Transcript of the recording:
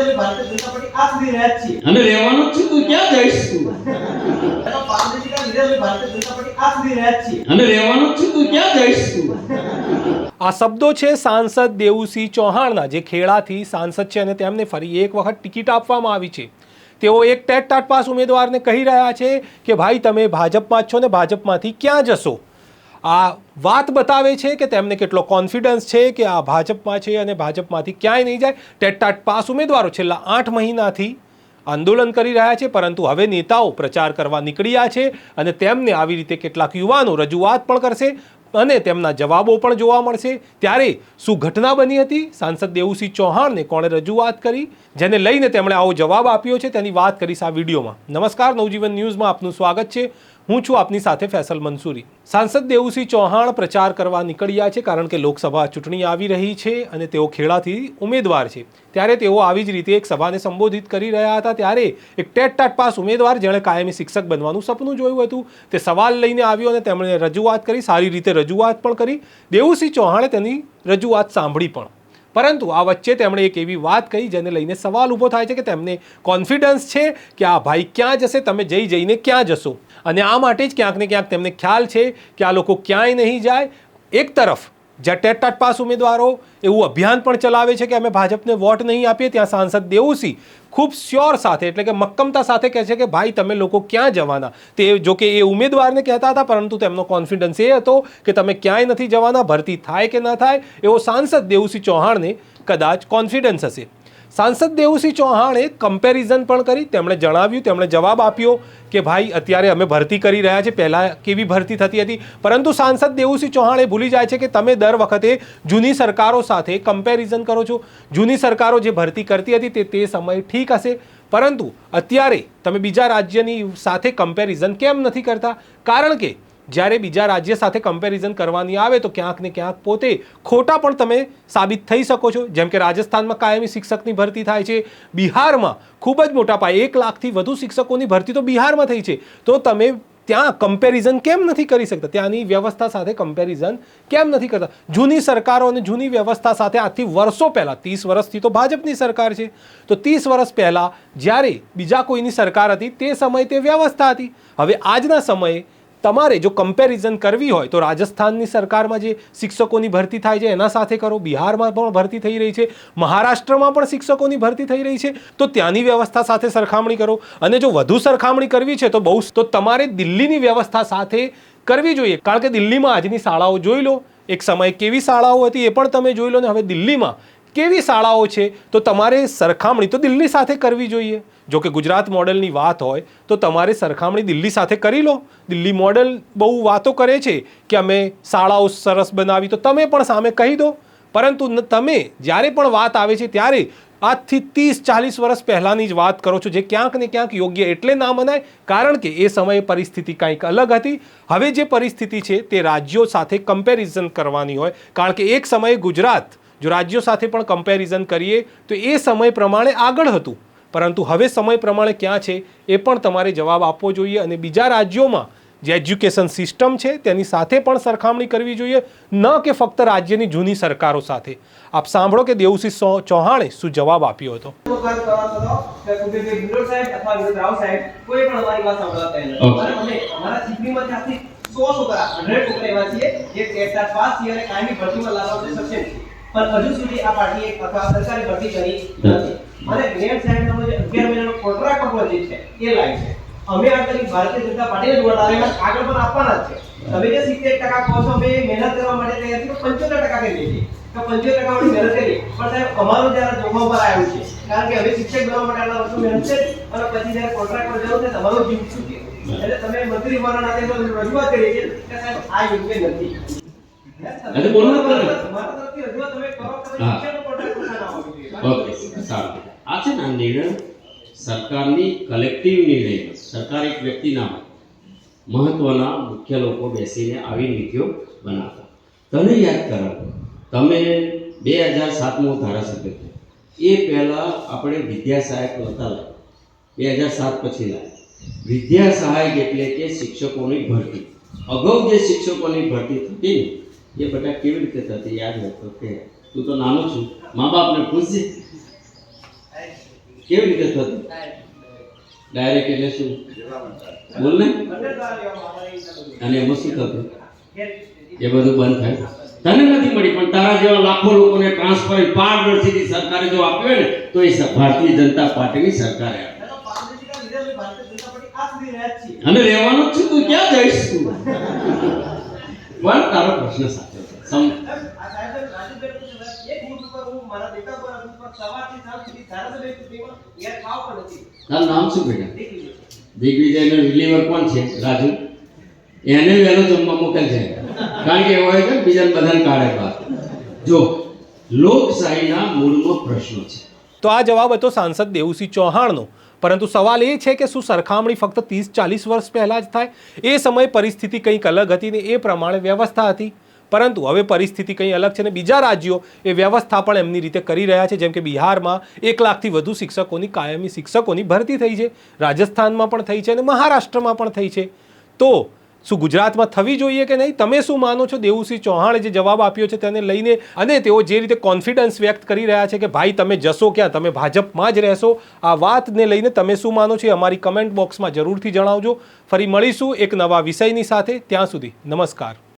લીધે ભારતીય જનતા પાર્ટી આ સુધી રહ્યા છીએ. અને રહેવાનું છે તું ક્યાં જઈશ તું? આ સુધી રહ્યા જ છીએ. અને રહેવાનું છે તું ક્યાં જઈશ તું? આ શબ્દો છે સાંસદ દેવુસિંહ ચૌહાણના જે ખેડાથી સાંસદ છે અને તેમને ફરી એક વખત ટિકિટ આપવામાં આવી છે. તેઓ એક ટેટ ટાટ પાસ ઉમેદવારને કહી રહ્યા છે કે ભાઈ તમે ભાજપમાં જ છો ને ભાજપમાંથી ક્યાં જશો? આ વાત બતાવે છે કે તેમને કેટલો કોન્ફિડન્સ છે કે આ ભાજપમાં છે અને ભાજપમાંથી ક્યાંય નહીં જાય. ટેટટાટ પાસ ઉમેદવારો છેલ્લા આઠ મહિનાથી આંદોલન કરી રહ્યા છે, પરંતુ હવે નેતાઓ પ્રચાર કરવા નીકળ્યા છે અને તેમને આવી રીતે કેટલાક યુવાનો રજૂઆત પણ કરશે અને તેમના જવાબો પણ જોવા મળશે. ત્યારે શું ઘટના બની હતી? સાંસદ દેવુસિંહ ચૌહાણને કોણે રજૂઆત કરી? જેને લઈને તેમણે આવો જવાબ આપ્યો છે. તેની વાત કરીશ આ વિડીયોમાં. નમસ્કાર, નવજીવન ન્યૂઝમાં આપનું સ્વાગત છે. હું છું આપની સાથે ફેસલ મંસૂરી. સાંસદ દેવુસિંહ ચૌહાણ પ્રચાર કરવા નીકળ્યા છે કારણ કે લોકસભા ચૂંટણી આવી રહી છે અને તેઓ ખેડાથી ઉમેદવાર છે. ત્યારે તેઓ આવી જ રીતે એક સભાને સંબોધિત કરી રહ્યા હતા. ત્યારે એક ટેટ ટાટ પાસ ઉમેદવાર જેણે કાયમી શિક્ષક બનવાનું સપનું જોયું હતું. તે સવાલ લઈને આવ્યો અને તેમણે રજૂઆત કરી, સારી રીતે રજૂઆત પણ કરી. દેવુસિંહ ચૌહાણે તેની રજૂઆત સાંભળી પણ. પરંતુ આ વચ્ચે તેમણે એક એવી વાત કહી જેને લઈને સવાલ ઊભો થાય છે કે તેમને કોન્ફિડન્સ છે કે આ ભાઈ ક્યાં જશે, તમે જઈ જઈને ક્યાં જશો? અને આ માટે જ ક્યાંક ને ક્યાંક તેમને ખ્યાલ છે કે આ લોકો ક્યાંય નહીં જાય. એક તરફ ટાટ પાસ ઉમેદવારો એવું અભિયાન પણ ચલાવે છે કે અમે ભાજપને વોટ નહીં આપીએ, ત્યાં સાંસદ દેવુસિંહ ખૂબ શ્યોર સાથે, એટલે કે મક્કમતા સાથે કહે છે કે, ભાઈ, તમે લોકો ક્યાં જવાના? તે જો કે એ ઉમેદવારને કહેતા હતા, પરંતુ તેમનો કોન્ફિડન્સ એ હતો કે તમે ક્યાંય નથી જવાના, ભરતી થાય કે ન થાય, એવો સાંસદ દેવુસિંહ ચૌહાણને કદાચ કોન્ફિડન્સ હશે. સાંસદ દેવુસિંહ ચૌહાણે કમ્પેરિઝન પણ કરી. તેમણે જણાવ્યું, તેમણે જવાબ આપ્યો કે ભાઈ, અત્યારે અમે ભરતી કરી રહ્યા છીએ. પહેલાં કેવી ભરતી થતી હતી? પરંતુ સાંસદ દેવુસિંહ ચૌહાણે ભૂલી જાય છે કે તમે દર વખતે જૂની સરકારો સાથે કમ્પેરિઝન કરો છો. જૂની સરકારો જે ભરતી કરતી હતી તે તે સમયે ઠીક હશે. પરંતુ અત્યારે તમે બીજા રાજ્યની સાથે કમ્પેરિઝન કેમ નથી કરતા? કારણ કે જ્યારે બીજા રાજ્ય સાથે કમ્પેરિઝન કરવાની આવે તો ક્યાંક ને ક્યાંક પોતે ખોટા પણ તમે સાબિત થઈ શકો છો. જેમ કે રાજસ્થાનમાં કાયમી શિક્ષકની ભરતી થાય છે. બિહારમાં ખૂબ જ મોટા પાયે એક લાખથી વધુ શિક્ષકોની ભરતી તો બિહારમાં થઈ છે. તો તમે ત્યાં કમ્પેરિઝન કેમ નથી કરી શકતા? ત્યાંની વ્યવસ્થા સાથે કમ્પેરિઝન કેમ નથી કરતા? જૂની સરકારો અને જૂની વ્યવસ્થા સાથે આજથી વર્ષો પહેલાં, ત્રીસ વર્ષથી તો ભાજપની સરકાર છે. તો ત્રીસ વર્ષ પહેલાં જ્યારે બીજા કોઈની સરકાર હતી, તે સમયે તે વ્યવસ્થા હતી. હવે આજના સમયે તમારે જો કમ્પેરિઝન કરવી હોય તો રાજસ્થાનની સરકારમાં જે શિક્ષકોની ભરતી થાય છે, એના સાથે કરો. બિહારમાં પણ ભરતી થઈ રહી છે. મહારાષ્ટ્રમાં પણ શિક્ષકોની ભરતી થઈ રહી છે. તો ત્યાંની વ્યવસ્થા સાથે સરખામણી કરો. અને જો વધુ સરખામણી કરવી છે તો બહુ તો તમારે દિલ્હીની વ્યવસ્થા સાથે કરવી જોઈએ. કારણ કે દિલ્હીમાં આજની શાળાઓ જોઈ લો. એક સમયે કેવી શાળાઓ હતી એ પણ તમે જોઈ લો ને. હવે દિલ્હીમાં કેવી શાળાઓ છે? તો તમારે સરખામણી તો દિલ્હી સાથે કરવી જોઈએ. જો કે ગુજરાત મોડેલની વાત હોય, તો તમારે સરખામણી દિલ્હી સાથે કરી લો. દિલ્હી મોડેલ બહુ વાતો કરે છે કે અમે શાળાઓ સરસ બનાવી, તો તમે પણ સામે કહી દો. પરંતુ તમે જ્યારે પણ વાત આવે છે, ત્યારે આજથી ત્રીસ, ચાલીસ વર્ષ પહેલાંની જ વાત કરો છો, જે ક્યાંક ને ક્યાંક યોગ્ય એટલે ના મનાય, કારણ કે એ સમયે પરિસ્થિતિ કંઈક અલગ હતી. હવે જે પરિસ્થિતિ છે, તે રાજ્યો સાથે કમ્પેરિઝન કરવાની હોય. કારણ કે એક સમયે ગુજરાત જો રાજ્યો સાથે પણ કમ્પેરિઝન કરીએ, તો એ સમય પ્રમાણે આગળ હતું. પરંતુ હવે સમય પ્રમાણે ક્યાં છે, એ પણ તમારે જવાબ આપવો જોઈએ અને બીજા રાજ્યોમાં જે એજ્યુકેશન સિસ્ટમ છે, તેની સાથે પણ સરખામણી કરવી જોઈએ, ન કે ફક્ત રાજ્યની જૂની સરકારો સાથે. આપ સાંભળો કે દેવસિંહ ચૌહાણે શું જવાબ આપ્યો હતો. છો સો છોકરા હંડ્રેડ છોકરા એવા છીએ જે પાસ અને કાયમી ભરતીમાં લાવવા સક્ષમ છીએ પણ હજુ સુધી આ પાર્ટીએ અથવા સરકારી ભરતી કરી નથી. અને ગ્રેડ સાહેબનો જે અગિયાર મહિનાનો કોન્ટ્રાક્ટ પ્રોજેક્ટ છે એ લાય છે. અમે આ ભારતીય જનતા પાર્ટીને જ આગળ પણ આપવાના જ છે. તમે જે સિત્તેર ટકા કહો છો અમે મહેનત કરવા માટે તૈયાર છીએ તો પંચોતેર ટકા કરી છીએ તો પંચોતેર ટકા વાળી મહેનત કરી પણ સાહેબ અમારું જ્યારે જોખમ પર આવ્યું છે કારણ કે હવે શિક્ષક બનવા માટે આટલા વર્ષો મહેનત છે અને પછી જ્યારે કોન્ટ્રાક્ટ પર જવું છે તમારું જીવ શું એટલે તમે મંત્રી હોવાના નાતે રજૂઆત કરી છે કે સાહેબ આ યોગ્ય નથી. એટલે બોલવું પડે. ઓકે સારું. આ છે ને આ નિર્ણય સરકારની કલેક્ટિવ નિર્ણય. સરકાર એક વ્યક્તિના મહત્વના મુખ્ય લોકો બેસીને આવી નીતિઓ બનાવતા. તને યાદ કરો તમે બે હજાર સાતમો ધારાસભ્ય થયો. એ પહેલાં આપણે વિદ્યા સહાયક નહોતા લાવ્યા. બે હજાર સાત પછી લાવ્યા. વિદ્યા સહાયક એટલે કે શિક્ષકોની ભરતી. અગાઉ જે શિક્ષકોની ભરતી થતી ને એ બધા કેવી રીતે થતી યાદ હતો કે તું તો નાનો છું મા બાપને પૂછજે કેવી રીતે થતું ડાયરેક્ટ એટલે શું? બોલ ને. અને એમાં શું થતું એ બધું બંધ થાય. તને નથી મળી, પણ તારા જેવા લાખો લોકોને ટ્રાન્સફર પારદર્શીથી સરકારે જો આપ્યો ને, તો એ ભારતીય જનતા પાર્ટીની સરકારે. અને રહેવાનું જ છે, તું ક્યાં જઈશ તું? પણ તારો પ્રશ્ન સાચો છે. સમ. તારું નામ શું બેટા. દિગ્વિજયનો રિલીવર કોણ છે? રાજુ. એને વહેલો જમવા મોકલશે કારણ કે એવો હોય છે બીજા બીજાને બધાને કાઢે બહાર જો લોકશાહીના મૂળનો પ્રશ્નો છે. તો આ જવાબ હતો સાંસદ દેવુસિંહ ચૌહાણનો. પરંતુ સવાલ એ છે કે શું સરખામણી ફક્ત ત્રીસ ચાલીસ વર્ષ પહેલાં જ થાય? એ સમયે પરિસ્થિતિ કંઈક અલગ હતી ને એ પ્રમાણે વ્યવસ્થા હતી. પરંતુ હવે પરિસ્થિતિ કંઈ અલગ છે ને બીજા રાજ્યો એ વ્યવસ્થા પણ એમની રીતે કરી રહ્યા છે. જેમ કે બિહારમાં એક લાખથી વધુ શિક્ષકોની, કાયમી શિક્ષકોની ભરતી થઈ છે. રાજસ્થાનમાં પણ થઈ છે અને મહારાષ્ટ્રમાં પણ થઈ છે. તો શું ગુજરાતમાં થવી જોઈએ કે નહીં? તમે શું માનો છો? દેવુસિંહ ચૌહાણે જે જવાબ આપ્યો છે તેને લઈને અને તેઓ જે રીતે કોન્ફિડન્સ વ્યક્ત કરી રહ્યા છે કે ભાઈ તમે જશો ક્યાં? તમે ભાજપમાં જ રહેશો. આ વાતને લઈને તમે શું માનો છો એ અમારી કમેન્ટ બોક્સમાં જરૂરથી જણાવજો. ફરી મળીશું એક નવા વિષયની સાથે. ત્યાં સુધી નમસ્કાર.